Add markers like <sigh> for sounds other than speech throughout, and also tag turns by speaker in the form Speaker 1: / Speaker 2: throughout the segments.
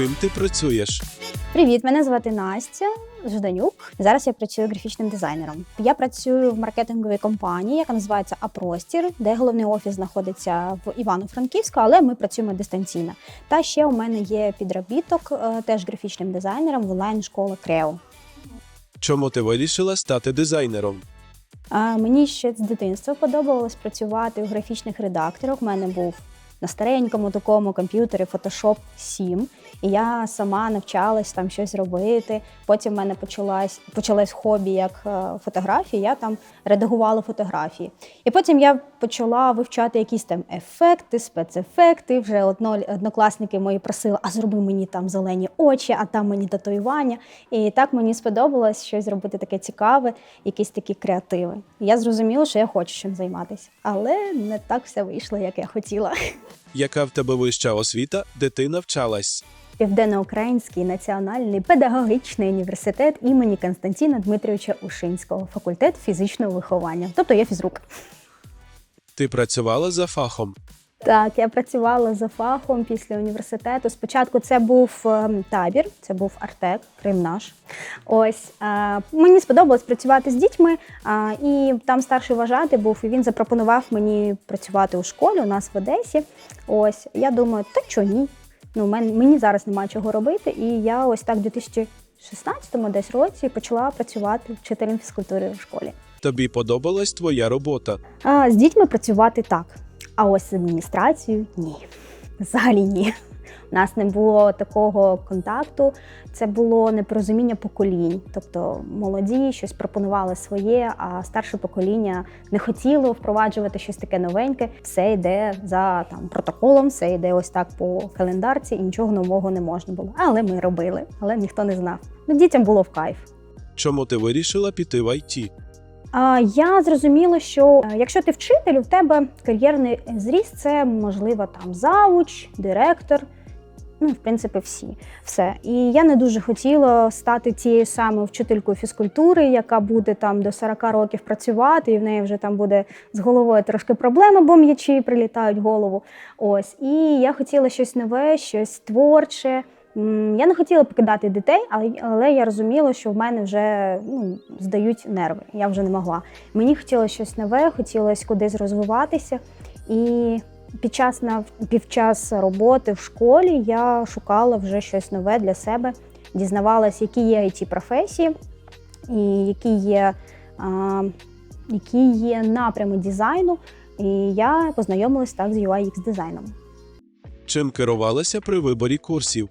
Speaker 1: Ким ти працюєш?
Speaker 2: Привіт, мене звати Настя Жданюк. Зараз я працюю графічним дизайнером. Я працюю в маркетинговій компанії, яка називається Апростір, де головний офіс знаходиться в Івано-Франківську, але ми працюємо дистанційно. Та ще у мене є підробіток е, теж графічним дизайнером в онлайн-школа Крео.
Speaker 1: Чому ти вирішила стати дизайнером?
Speaker 2: Мені ще з дитинства подобалось працювати у графічних редакторах. У мене був на старенькому такому комп'ютері Photoshop 7, і я сама навчалась там щось робити. Потім в мене почалась почалось хобі як е, фотографії. Я там редагувала фотографії. І потім я почала вивчати якісь там ефекти, спецефекти. Вже одно, однокласники мої просили, а зроби мені там зелені очі, а там мені татуювання. І так мені сподобалось щось зробити таке цікаве, якісь такі креативи. І я зрозуміла, що я хочу чим займатися. Але не так все вийшло, як я хотіла.
Speaker 1: Яка в тебе вища освіта, де ти навчалась?
Speaker 2: Південноукраїнський національний педагогічний університет імені Константина Дмитрійовича Ушинського, факультет фізичного виховання. Тобто я фізрук.
Speaker 1: Ти працювала за фахом?
Speaker 2: Так, я працювала за фахом після університету. Спочатку це був ем, табір, це був Артек, Крим наш. Ось е, мені сподобалось працювати з дітьми, а, і там старший вважати був, і він запропонував мені працювати у школі у нас в Одесі. Ось я думаю, та чого ні? Ну, мен- мені зараз немає чого робити. І я ось так в 2016 десь році почала працювати вчителем фізкультури в школі.
Speaker 1: Тобі подобалась твоя робота?
Speaker 2: А, з дітьми працювати так. А ось з адміністрацією ні. Взагалі ні. У нас не було такого контакту, це було непорозуміння поколінь. Тобто молоді щось пропонували своє, а старше покоління не хотіло впроваджувати щось таке новеньке. Все йде за там протоколом, все йде ось так по календарці, і нічого нового не можна було. Але ми робили, але ніхто не знав. Ну, дітям було в кайф.
Speaker 1: Чому ти вирішила піти в ІТ?
Speaker 2: Я зрозуміла, що е, якщо ти вчитель, у тебе кар'єрний зріст це можливо там завуч, директор. Ну, в принципі, всі все. І я не дуже хотіла стати тією самою вчителькою фізкультури, яка буде там до 40 років працювати, і в неї вже там буде з головою трошки проблеми, бо м'ячі прилітають в голову. Ось. І я хотіла щось нове, щось творче. Я не хотіла покидати дітей, але, але я розуміла, що в мене вже ну, здають нерви. Я вже не могла. Мені хотілося щось нове, хотілося кудись розвиватися. І під час під час роботи в школі я шукала вже щось нове для себе, дізнавалася, які є it професії і які є, а, які є напрями дизайну. І я познайомилась так з UI дизайном.
Speaker 1: Чим керувалася при виборі курсів?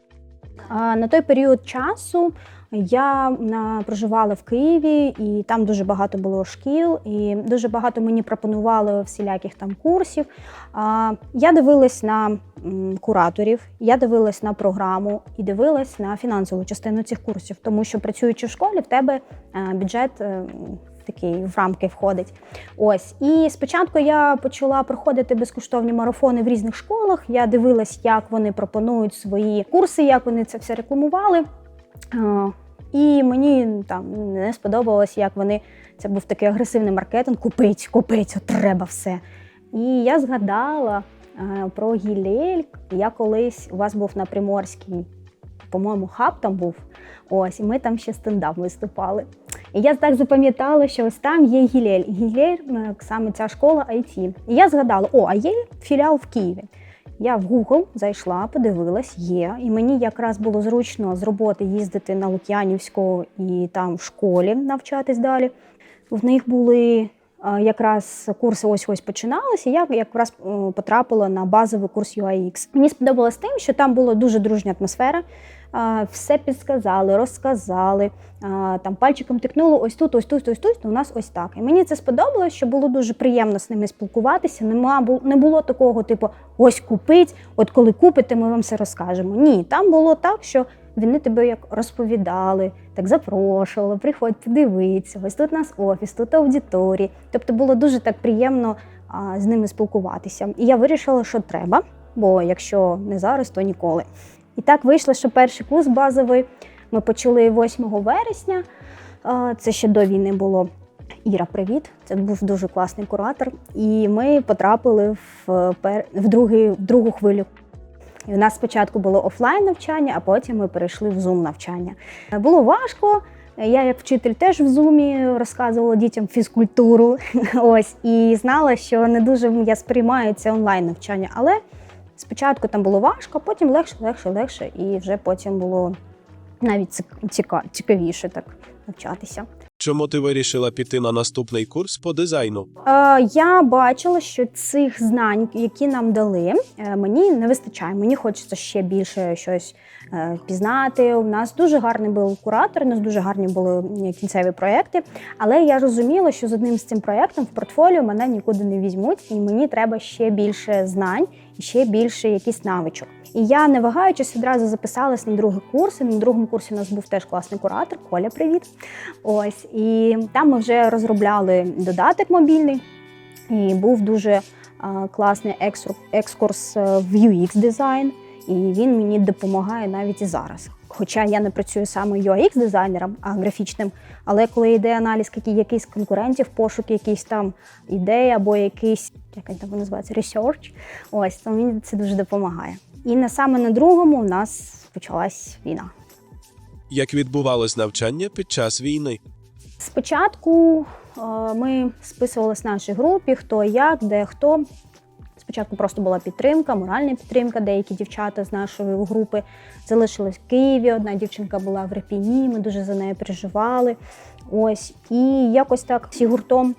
Speaker 2: На той період часу я проживала в Києві, і там дуже багато було шкіл, і дуже багато мені пропонували всіляких там курсів. Я дивилась на кураторів, я дивилась на програму і дивилась на фінансову частину цих курсів, тому що працюючи в школі, в тебе е, бюджет. Такий в рамки входить. Ось. І спочатку я почала проходити безкоштовні марафони в різних школах. Я дивилась, як вони пропонують свої курси, як вони це все рекламували. І мені там не сподобалось, як вони це був такий агресивний маркетинг. Купить, купить, от треба все. І я згадала про Гілель. Я колись у вас був на Приморській, по-моєму, хаб там був. Ось, і ми там ще стендап виступали. І я так запам'ятала, що ось там є Гілель. Гілель саме ця школа IT. І я згадала: о, а є філіал в Києві. Я в Google зайшла, подивилась, є. І мені якраз було зручно з роботи їздити на Лук'янівську і там в школі навчатись далі. В них були е, якраз курси ось ось починалися. Я якраз е, потрапила на базовий курс UIX. Мені сподобалось тим, що там була дуже дружня атмосфера. Все підсказали, розказали. Там пальчиком тикнули, ось тут, ось тут, ось тут. то У нас ось так. І мені це сподобалось, що було дуже приємно з ними спілкуватися. Нема не було такого, типу, ось купить, от коли купите, ми вам все розкажемо. Ні, там було так, що вони тебе як розповідали, так запрошували, приходь подивитися. Ось тут у нас офіс, тут аудиторії. Тобто було дуже так приємно а, з ними спілкуватися. І я вирішила, що треба, бо якщо не зараз, то ніколи. І так вийшло, що перший курс базовий ми почали 8 вересня. Це ще до війни було. Іра, привіт! Це був дуже класний куратор. І ми потрапили в, пер... в, другий, в другу хвилю І у нас спочатку було офлайн навчання, а потім ми перейшли в Zoom навчання. Е, Було важко. Я, як вчитель, теж в зумі розказувала дітям фізкультуру. <laughs> Ось і знала, що не дуже я сприймаю це онлайн навчання. Але спочатку там було важко, потім легше, легше, легше, і вже потім було навіть цікавіше так навчатися.
Speaker 1: Чому ти вирішила піти на наступний курс по дизайну?
Speaker 2: Е, я бачила, що цих знань, які нам дали, е, мені не вистачає. Мені хочеться ще більше щось е, пізнати. У нас дуже гарний був куратор, у нас дуже гарні були кінцеві проекти. Але я розуміла, що з одним з цим проектом в портфоліо мене нікуди не візьмуть, і мені треба ще більше знань і ще більше якісь навичок. І я, не вагаючись, одразу записалась на другий курс. І на другому курсі у нас був теж класний куратор. Коля, привіт. Ось і там ми вже розробляли додаток мобільний, і був дуже класний екскур- екскурс е, в UX дизайн, і він мені допомагає навіть і зараз. Хоча я не працюю саме UX дизайнером, а графічним. Але коли йде аналіз якихось конкурентів, пошук якийсь там ідей або якийсь, як він там називається, research, ось то мені це дуже допомагає. І на саме на другому у нас почалась війна.
Speaker 1: Як відбувалось навчання під час війни?
Speaker 2: Спочатку е, ми списувалися в нашій групі, хто як, де хто. Спочатку просто була підтримка, моральна підтримка. Деякі дівчата з нашої групи залишились в Києві. Одна дівчинка була в Репіні, ми дуже за нею переживали. Ось. І якось так всі гуртом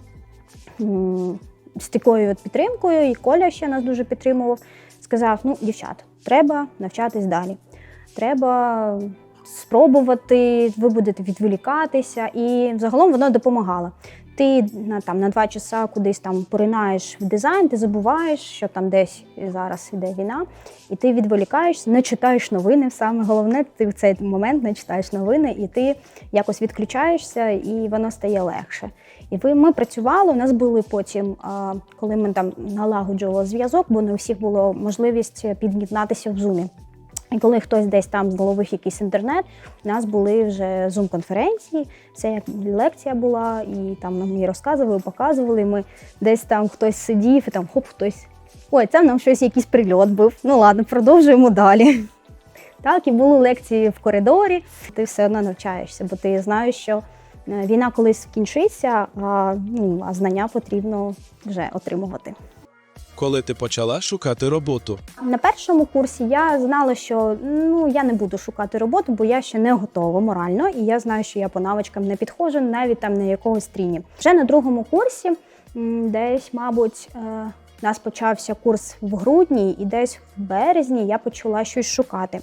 Speaker 2: з такою от підтримкою, і Коля ще нас дуже підтримував. Сказав: ну, дівчат, треба навчатись далі. Треба спробувати, ви будете відволікатися, і загалом воно допомагало. Ти на там на два часа кудись там поринаєш в дизайн, ти забуваєш, що там десь зараз іде війна, і ти відволікаєшся, не читаєш новини. Саме головне, ти в цей момент не читаєш новини, і ти якось відключаєшся, і воно стає легше. І ви ми працювали. У нас були потім, коли ми там налагоджували зв'язок, бо не у всіх було можливість під'єднатися в зумі. І коли хтось десь там зловив якийсь інтернет, у нас були вже зум-конференції, це як лекція була, і там нам її розказували, показували. Ми десь там хтось сидів, і там хоп, хтось. Ой, це нам щось якийсь прильот був. Ну ладно, продовжуємо далі. Так, і були лекції в коридорі, ти все одно навчаєшся, бо ти знаєш, що е, війна колись скінчиться, а, ну, а знання потрібно вже отримувати.
Speaker 1: Коли ти почала шукати роботу?
Speaker 2: На першому курсі я знала, що ну я не буду шукати роботу, бо я ще не готова морально, і я знаю, що я по навичкам не підходжу навіть там на якогось тріні. Вже на другому курсі, десь, мабуть, е, у нас почався курс в грудні, і десь в березні я почала щось шукати.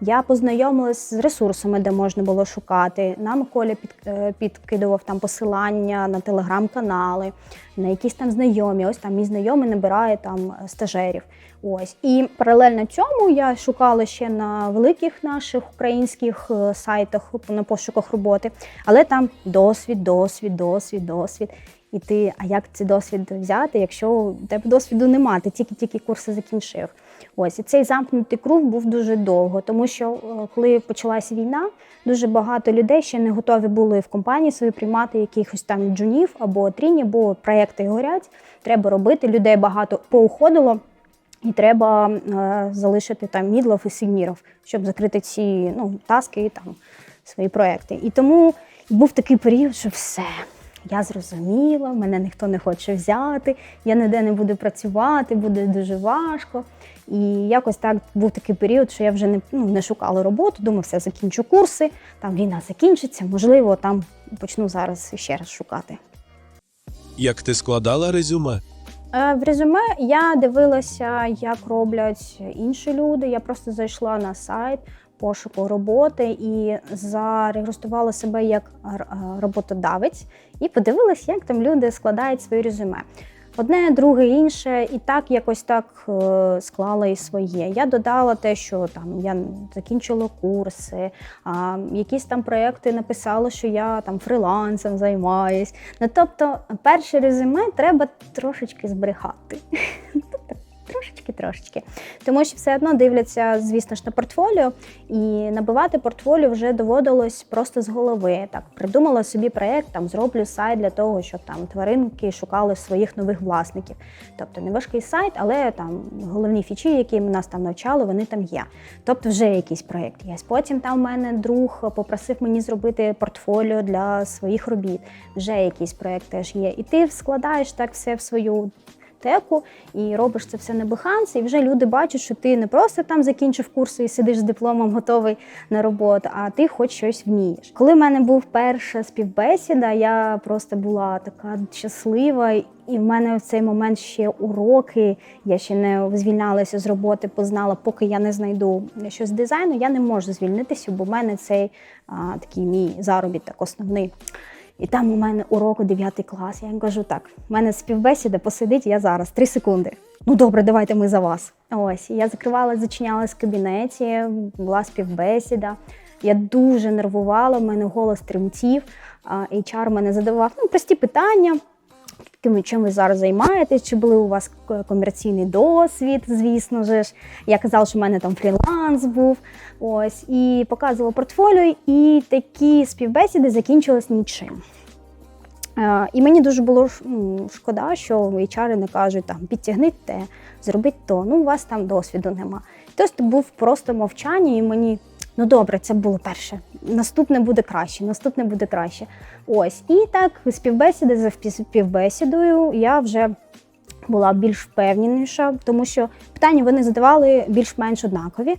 Speaker 2: Я познайомилась з ресурсами, де можна було шукати. Нам Коля під, е, підкидував там посилання на телеграм-канали, на якісь там знайомі. Ось там мій знайомий набирає там е, стажерів. Ось і паралельно цьому я шукала ще на великих наших українських е, сайтах на пошуках роботи, але там досвід, досвід, досвід, досвід. І ти, а як цей досвід взяти, якщо у тебе досвіду немає, ти тільки-тільки курси закінчив. Ось і цей замкнутий круг був дуже довго, тому що е, коли почалася війна, дуже багато людей ще не готові були в компанії свої приймати якихось там джунів або тріні, бо проекти горять, треба робити. Людей багато поуходило. І треба е, залишити там мідлов і сігміров, щоб закрити ці ну, таски і там свої проекти. І тому був такий період, що все. Я зрозуміла, мене ніхто не хоче взяти, я ніде не буду працювати, буде дуже важко. І якось так був такий період, що я вже не, ну, не шукала роботу, думаю, все, закінчу курси, там війна закінчиться, можливо, там почну зараз ще раз шукати.
Speaker 1: Як ти складала резюме?
Speaker 2: Е, В резюме я дивилася, як роблять інші люди. Я просто зайшла на сайт пошуку роботи і зареєструвала себе як е, роботодавець і подивилася, як там люди складають своє резюме. Одне, друге, інше, і так якось так е, склала і своє. Я додала те, що там я закінчила курси, а, якісь там проекти написала, що я там фрилансом займаюсь. Ну тобто, перше резюме треба трошечки збрехати. <laughs> Трошечки, трошечки. Тому що все одно дивляться, звісно ж, на портфоліо, і набивати портфоліо вже доводилось просто з голови. Так, придумала собі проєкт, там зроблю сайт для того, щоб там тваринки шукали своїх нових власників. Тобто не важкий сайт, але там головні фічі, які нас там навчали, вони там є. Тобто вже якийсь проєкт є. Потім там в мене друг попросив мені зробити портфоліо для своїх робіт. Вже якийсь проєкт теж є. І ти складаєш так все в свою теку і робиш це все на Behance, і вже люди бачать, що ти не просто там закінчив курси і сидиш з дипломом, готовий на роботу, а ти хоч щось вмієш. Коли в мене був перша співбесіда, я просто була така щаслива. І в мене в цей момент ще уроки. Я ще не звільнялася з роботи, познала, поки я не знайду щось з дизайну, я не можу звільнитися, бо в мене цей а, такий мій заробіток основний. І там у мене урок у 9 клас. Я їм кажу, так, в мене співбесіда, посидить я зараз, 3 секунди. Ну добре, давайте ми за вас. Ось, я закривала, зачинялась в кабінеті, була співбесіда. Я дуже нервувала, в мене голос тремтів. HR мене задавав ну, прості питання. Ким чим ви зараз займаєтесь? Чи були у вас комерційний досвід? Звісно ж. Я казала, що в мене там фріланс був. Ось і показувала портфоліо, і такі співбесіди закінчились нічим. Е, І мені дуже було ну, шкода, що HR не кажуть там підтягніть те, зробіть то. Ну, у вас там досвіду нема. Тобто був просто мовчання, і мені ну добре, це було перше. Наступне буде краще, наступне буде краще. Ось. І так, співбесіди за співбесідою я вже була більш впевненіша, тому що питання вони задавали більш-менш однакові.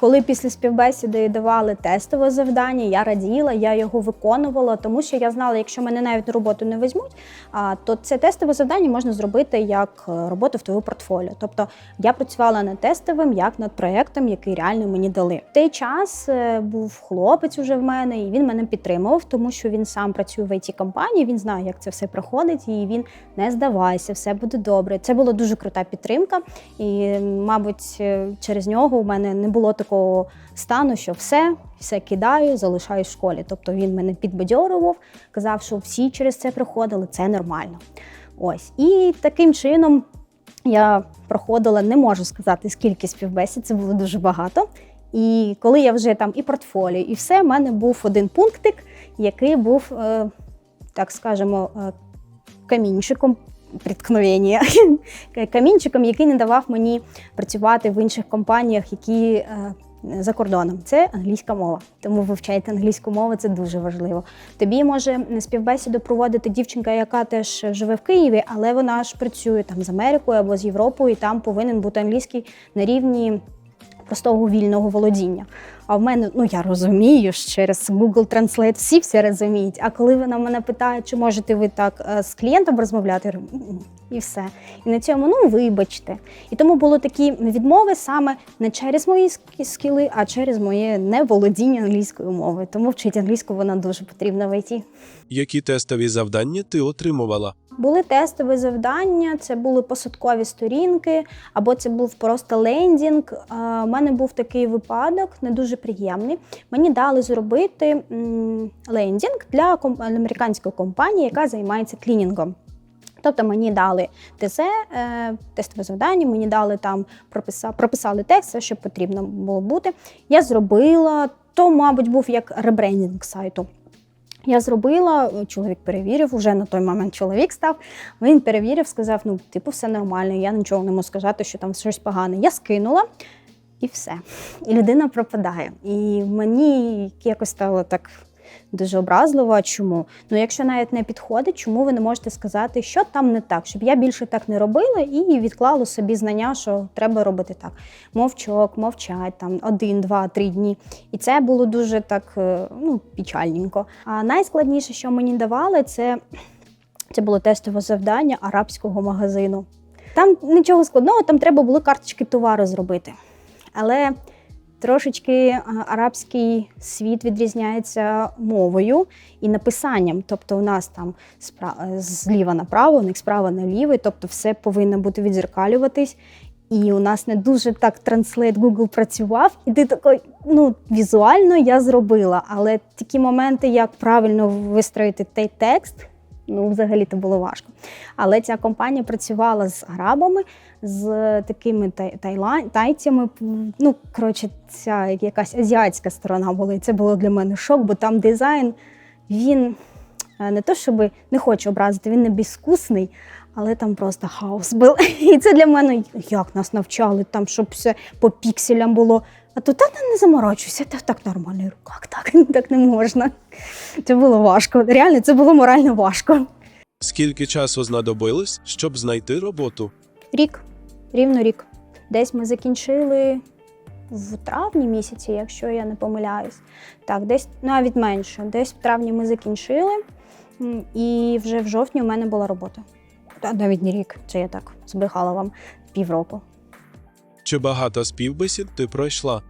Speaker 2: Коли після співбесіди давали тестове завдання, я раділа, я його виконувала, тому що я знала, якщо мене навіть на роботу не візьмуть, а, то це тестове завдання можна зробити як е, роботу в твоєму портфоліо. Тобто я працювала над тестовим, як над проєктом, який реально мені дали. В той час е, був хлопець уже в мене, і він мене підтримував, тому що він сам працює в it компанії він знає, як це все проходить, і він не здавайся, все буде добре. Це була дуже крута підтримка. І, мабуть, е, через нього у мене не було такого стану, що все, все кидаю, залишаю в школі. Тобто він мене підбадьорував, казав, що всі через це проходили, це нормально. Ось. І таким чином я проходила, не можу сказати, скільки співбесід, це було дуже багато. І коли я вже там і портфоліо, і все, в мене був один пунктик, який був, е, так скажемо, е, камінчиком приткновення, <laughs> камінчиком, який не давав мені працювати в інших компаніях, які е, за кордоном. Це англійська мова. Тому вивчайте англійську мову, це дуже важливо. Тобі може співбесіду проводити дівчинка, яка теж живе в Києві, але вона ж працює там з Америкою або з Європою, і там повинен бути англійський на рівні простого вільного володіння. А в мене, ну я розумію, що через Google Translate всі все розуміють. А коли вона мене питає, чи можете ви так е, з клієнтом розмовляти, і все. І на цьому, ну вибачте. І тому були такі відмови саме не через мої скі- скіли, а через моє неволодіння англійською мовою. Тому вчити англійську вона дуже потрібна в ІТ.
Speaker 1: Які тестові завдання ти отримувала?
Speaker 2: Були тестові завдання, це були посадкові сторінки, або це був просто лендінг. У мене був такий випадок, не дуже приємний. Мені дали зробити лендінг для американської компанії, яка займається клінінгом. Тобто мені дали ТЗ, е, тестове завдання, мені дали там прописа, прописали текст, все, що потрібно було бути. Я зробила, то, мабуть, був як ребрендінг сайту. Я зробила, чоловік перевірив, уже на той момент чоловік став. Він перевірив, сказав: ну, типу, все нормально, я нічого не можу сказати, що там щось погане. Я скинула і все. І людина пропадає. І мені якось стало так дуже образливо. Чому? Ну, якщо навіть не підходить, чому ви не можете сказати, що там не так, щоб я більше так не робила і відклала собі знання, що треба робити так. Мовчок, мовчать, там один, два, три дні. І це було дуже так е, ну, печальненько. А найскладніше, що мені давали, це, це було тестове завдання арабського магазину. Там нічого складного, там треба було карточки товару зробити. Але трошечки арабський світ відрізняється мовою і написанням. Тобто, у нас там спра- зліва направо, у них справа наліво, тобто все повинно бути відзеркалюватись. І у нас не дуже так транслейт Google працював, і ти такий, ну візуально я зробила, але такі моменти, як правильно вистроїти той текст, Ну, взагалі то було важко. Але ця компанія працювала з арабами, з такими тай- тайла- тайцями. Ну, коротше, ця якась азіатська сторона була. І це було для мене шок, бо там дизайн, він е, не то, щоб не хочу образити, він не безвкусний, але там просто хаос був. <laughs> І це для мене як нас навчали, там, щоб все по пікселям було. А тут та не заморочуйся, та так нормально. Я говорю, Як так? <laughs> Так не можна. Це було важко. Реально, це було морально важко.
Speaker 1: Скільки часу знадобилось, щоб знайти роботу?
Speaker 2: Рік, рівно рік. Десь ми закінчили в травні місяці, якщо я не помиляюсь. Так, десь навіть менше. Десь в травні ми закінчили, і вже в жовтні у мене була робота. Та навіть не рік, це я так збрехала вам півроку.
Speaker 1: Чи багато співбесід ти пройшла?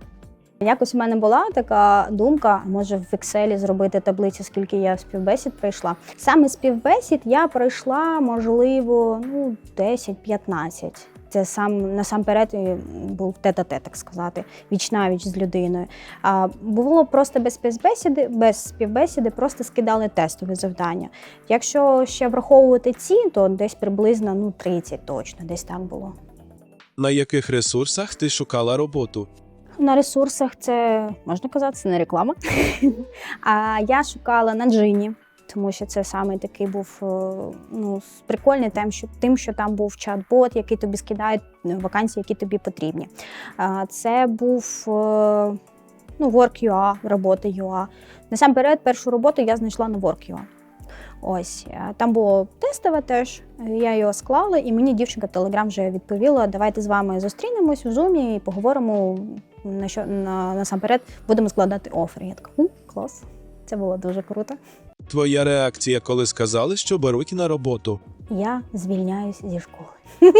Speaker 2: Якось у мене була така думка, може в Excel зробити таблицю, скільки я співбесід пройшла. Саме співбесід я пройшла, можливо, ну 10-15. Це сам насамперед був тет-а-тет, так сказати, віч навіч з людиною. А було просто без співбесіди, без співбесіди, просто скидали тестові завдання. Якщо ще враховувати ці, то десь приблизно ну 30 точно, десь так було.
Speaker 1: На яких ресурсах ти шукала роботу?
Speaker 2: На ресурсах це можна казати, це не реклама. <laughs> а я шукала на джині, тому що це саме такий був е, ну, прикольний тим, що тим, що там був чат-бот, який тобі скидає вакансії, які тобі потрібні. Це був е, ну, Work.ua, робота UA. Насамперед, першу роботу я знайшла на Work.ua. Ось е, там було тестове теж. Я його склала, і мені дівчинка в Телеграм вже відповіла: давайте з вами зустрінемось у зумі і поговоримо на що на, насамперед будемо складати офер. Я така, «У, клас. Це було дуже круто.
Speaker 1: Твоя реакція, коли сказали, що беруть на роботу?
Speaker 2: Я звільняюсь зі школи. <laughs>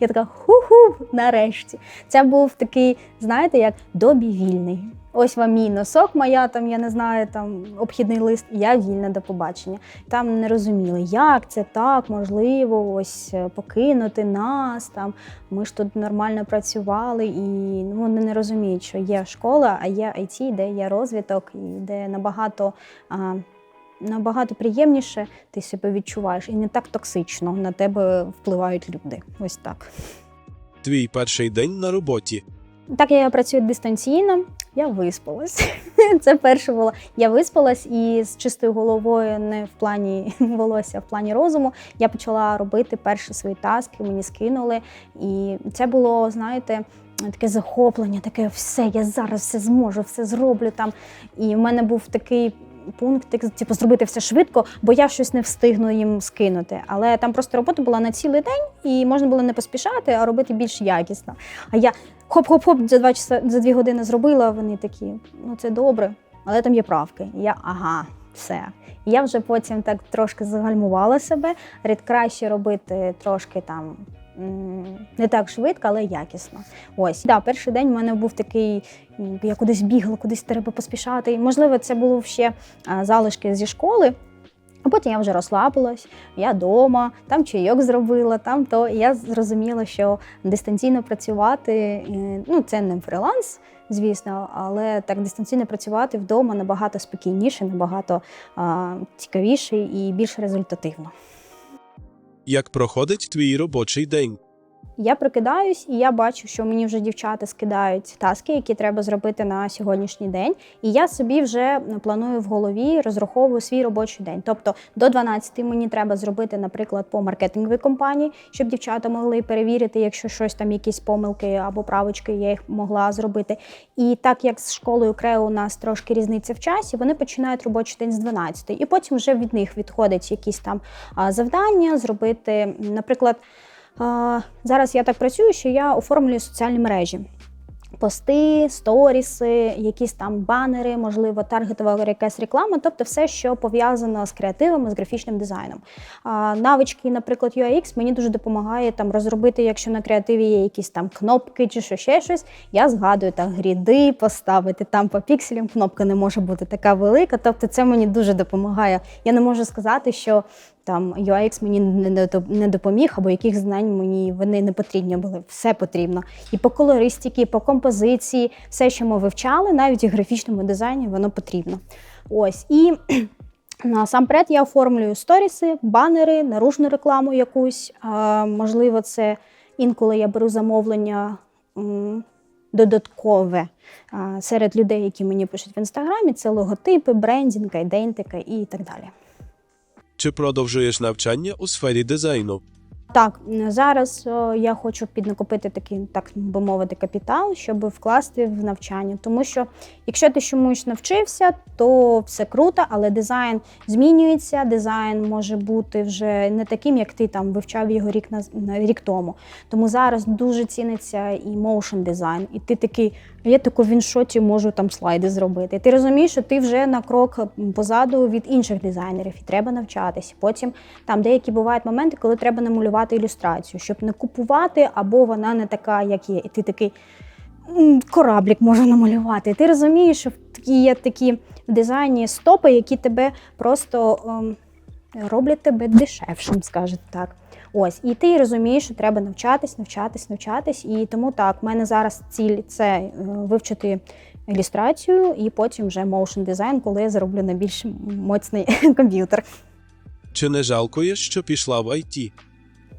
Speaker 2: Я така ху-ху, нарешті. Це був такий, знаєте, як добі вільний. Ось вам мій носок, моя там, я не знаю, там обхідний лист. Я вільна до побачення. Там не розуміли, як це так, можливо, ось е, покинути нас. Там ми ж тут нормально працювали, і ну, вони не розуміють, що є школа, а є IT, де є розвиток, і де набагато. А, Набагато приємніше ти себе відчуваєш, і не так токсично на тебе впливають люди. Ось так.
Speaker 1: Твій перший день на роботі.
Speaker 2: Так я працюю дистанційно, я виспалась. <laughs> Це перше було. Я виспалась і з чистою головою, не в плані <laughs> волосся, а в плані розуму. Я почала робити перші свої таски, мені скинули. І це було, знаєте, таке захоплення, таке все, я зараз все зможу, все зроблю там. І в мене був такий. Пункт, типу, зробити все швидко, бо я щось не встигну їм скинути. Але там просто робота була на цілий день, і можна було не поспішати, а робити більш якісно. А я хоп-хоп-хоп за два часа за дві години зробила. Вони такі, ну це добре, але там є правки. І я ага, все. Я вже потім так трошки загальмувала себе. Рід краще робити трошки там. Не так швидко, але якісно. Ось да, перший день в мене був такий, я кудись бігла, кудись треба поспішати. І, можливо, це було ще залишки зі школи. А потім я вже розслабилась, я вдома, там чайок зробила, там то. І я зрозуміла, що дистанційно працювати е, ну це не фриланс, звісно, але так дистанційно працювати вдома набагато спокійніше, набагато а, цікавіше і більш результативно.
Speaker 1: Як проходить твій робочий день?
Speaker 2: Я прокидаюсь, і я бачу, що мені вже дівчата скидають таски, які треба зробити на сьогоднішній день. І я собі вже планую в голові, розраховую свій робочий день. Тобто до 12 мені треба зробити, наприклад, по маркетинговій компанії, щоб дівчата могли перевірити, якщо щось там, якісь помилки або правочки, я їх могла зробити. І так як з школою Крео у нас трошки різниця в часі, вони починають робочий день з 12. І потім вже від них відходять якісь там завдання зробити, наприклад. Зараз я так працюю, що я оформлюю соціальні мережі. Пости, сторіси, якісь там банери, можливо, таргетова якась реклама, тобто все, що пов'язано з креативом, з графічним дизайном. Навички, наприклад, UX мені дуже допомагає там розробити, якщо на креативі є якісь там кнопки чи що ще щось. Я згадую так гріди, поставити там по пікселям. Кнопка не може бути така велика. Тобто, це мені дуже допомагає. Я не можу сказати, що там UX мені не допоміг, або яких знань мені вони не потрібні були. Все потрібно. І по колористиці, і по композиції, все, що ми вивчали, навіть і графічному дизайні, воно потрібно. Ось і <clears throat> Насамперед я оформлюю сторіси, банери, наружну рекламу якусь. Можливо, це інколи я беру замовлення додаткове серед людей, які мені пишуть в інстаграмі. Це логотипи, брендінг, айдентика і так далі.
Speaker 1: Чи продовжуєш навчання у сфері дизайну?
Speaker 2: Так, зараз о, я хочу піднакопити такий, так би мовити, капітал, щоб вкласти в навчання. Тому що якщо ти чомусь навчився, то все круто, але дизайн змінюється. Дизайн може бути вже не таким, як ти там вивчав його рік на, рік тому. Тому зараз дуже ціниться і моушн дизайн. І ти такий, «А я тако в іншоті можу там слайди зробити. Ти розумієш, що ти вже на крок позаду від інших дизайнерів, і треба навчатися. Потім там деякі бувають моменти, коли треба намалювати ілюстрацію, щоб не купувати, або вона не така, як є. І ти такий кораблік можу намалювати. Ти розумієш, що є такі в дизайні стопи, які тебе просто ем, роблять тебе дешевшим, скажете так. Ось, і ти розумієш, що треба навчатись, навчатись, навчатись. І тому так, в мене зараз ціль це е, вивчити ілюстрацію, і потім вже моушн дизайн, коли я зароблю на більш моцний <laughs> комп'ютер.
Speaker 1: Чи не жалкуєш, що пішла в ІТ?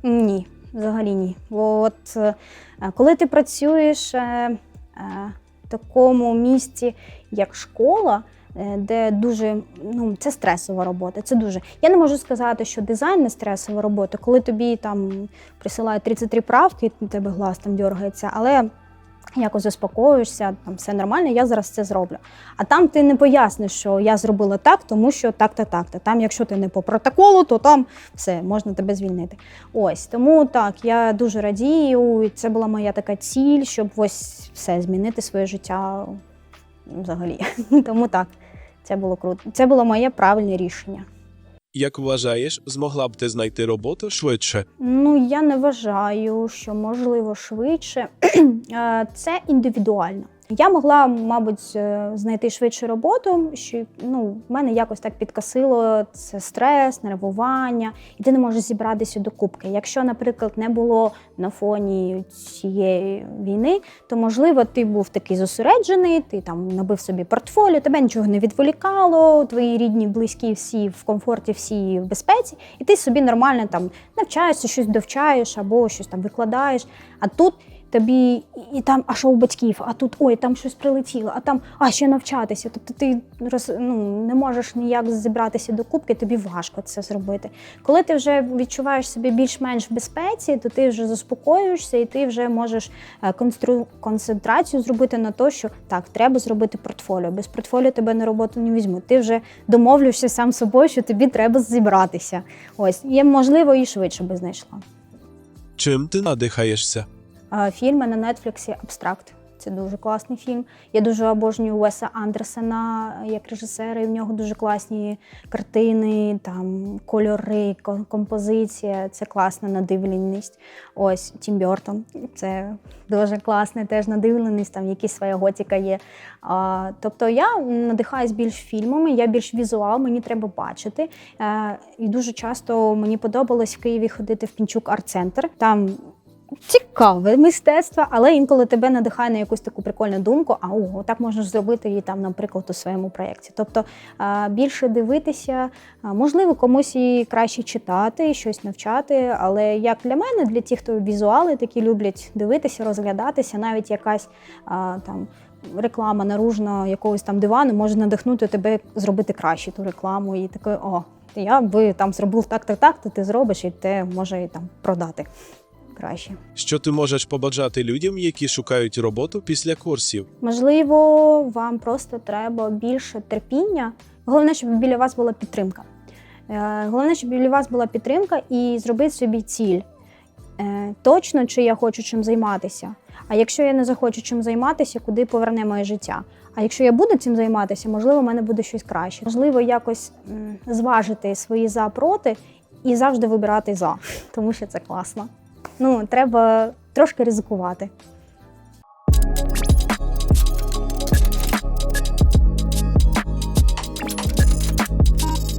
Speaker 2: Ні, взагалі ні. От е, коли ти працюєш е, в такому місці, як школа, де дуже ну це стресова робота. Це дуже. Я не можу сказати, що дизайн не стресова робота, коли тобі там присилають 33 правки, і тебе глаз там дергається, але якось заспокоюєшся, там все нормально, я зараз це зроблю. А там ти не поясниш, що я зробила так, тому що так-то, так-то. Там, якщо ти не по протоколу, то там все, можна тебе звільнити. Ось тому так, я дуже радію. і Це була моя така ціль, щоб ось все змінити своє життя взагалі. <laughs> Тому так, це було круто. Це було моє правильне рішення.
Speaker 1: Як вважаєш, змогла б ти знайти роботу швидше?
Speaker 2: Ну, я не вважаю, що можливо швидше. <clears throat> Е, Це індивідуально. Я могла, мабуть, е, знайти швидше роботу, що ну, в мене якось так підкосило це стрес, нервування, і ти не можеш зібратися до кубки. Якщо, наприклад, не було на фоні цієї війни, то можливо ти був такий зосереджений, ти там набив собі портфоліо, тебе нічого не відволікало, твої рідні, близькі, всі в комфорті, всі в безпеці, і ти собі нормально там навчаєшся, щось довчаєш або щось там викладаєш. А тут тобі і- там, а що у батьків, а тут ой, там щось прилетіло, а там а ще навчатися. Тобто ти роз, ну, не можеш ніяк зібратися до кубки, тобі важко це зробити. Коли ти вже відчуваєш себе більш-менш в безпеці, то ти вже заспокоюєшся і ти вже можеш е, констру... концентрацію зробити на те, що так, треба зробити портфоліо. Без портфоліо тебе на роботу не візьмуть. Ти вже домовлюєшся сам собою, що тобі треба зібратися. Ось, є можливо, і швидше би знайшла.
Speaker 1: Чим ти надихаєшся?
Speaker 2: А, Фільми на Нетфліксі Абстракт. Це дуже класний фільм. Я дуже обожнюю Уеса Андерсена як режисера, і в нього дуже класні картини, там кольори, композиція. Це класна надивленість. Ось Тім Бертон. Це дуже класна теж надивленість, там якась своя готіка є. А, тобто я надихаюсь більш фільмами, я більш візуал, мені треба бачити. Е, і дуже часто мені подобалось в Києві ходити в Пінчук арт-центр. Там цікаве мистецтво, але інколи тебе надихає на якусь таку прикольну думку, а о, так можна ж зробити її там, наприклад, у своєму проєкті. Тобто більше дивитися, можливо, комусь і краще читати, щось навчати. Але як для мене, для тих, хто візуали такі люблять дивитися, розглядатися, навіть якась там. Реклама наружна якогось там дивану може надихнути тебе зробити краще ту рекламу, і таке, о, я би там зробив так, так, так, то ти зробиш, і те може і там продати краще.
Speaker 1: Що ти можеш побажати людям, які шукають роботу після курсів?
Speaker 2: Можливо, вам просто треба більше терпіння. Головне, щоб біля вас була підтримка. Е, Головне, щоб біля вас була підтримка і зробити собі ціль. Е, Точно, чи я хочу чим займатися. А якщо я не захочу чим займатися, куди поверне моє життя? А якщо я буду цим займатися, можливо, в мене буде щось краще. Можливо, якось зважити свої за проти і завжди вибирати за, <laughs> тому що це класно. Ну, треба трошки ризикувати.